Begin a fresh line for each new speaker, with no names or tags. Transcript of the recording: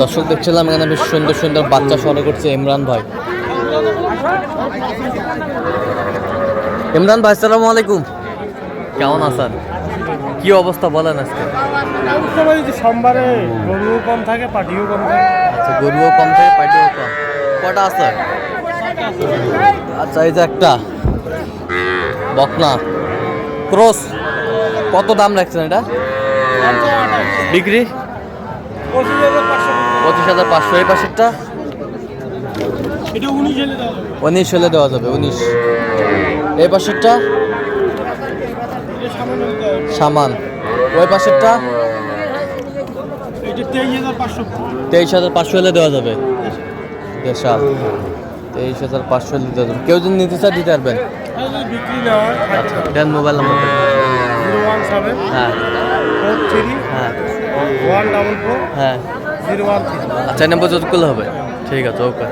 দর্শক দেখছিলাম এখানে বেশ সুন্দর সুন্দর বাচ্চা সরে করছে ইমরান ভাই। ইমরান ভাই সালামু আলাইকুম। কেমন আছেন? কি অবস্থা বলেন আজকে?
সোমবারে গরুও কম থাকে পাটিও কম থাকে।
আচ্ছা গরুও কম থাকে পাইটিও কম। কটা আছে? আচ্ছা এই যে একটা। বকনা। ক্রস। কত দাম রাখছেন এটা?
হাজার পাঁচশো
হাজার পাঁচশো। এই পাশেরটা?
উনিশ হেলে দেওয়া যাবে।
উনিশ এই পাশেরটা?
সামনে।
ওই পাশেরটা?
তেইশ হাজার পাঁচশো।
হলে দেওয়া যাবে। দেশাল তেইশ হাজার পাঁচশো হলে দেওয়া যাবে। কেউ যদি নিতে চায় দিতে পারবেন।
হয়
আচ্ছা দেন মোবাইল নাম্বার। হ্যাঁ। হ্যাঁ। হ্যাঁ। আচ্ছা নম্বর যতগুলো হবে। ঠিক আছে ওকে।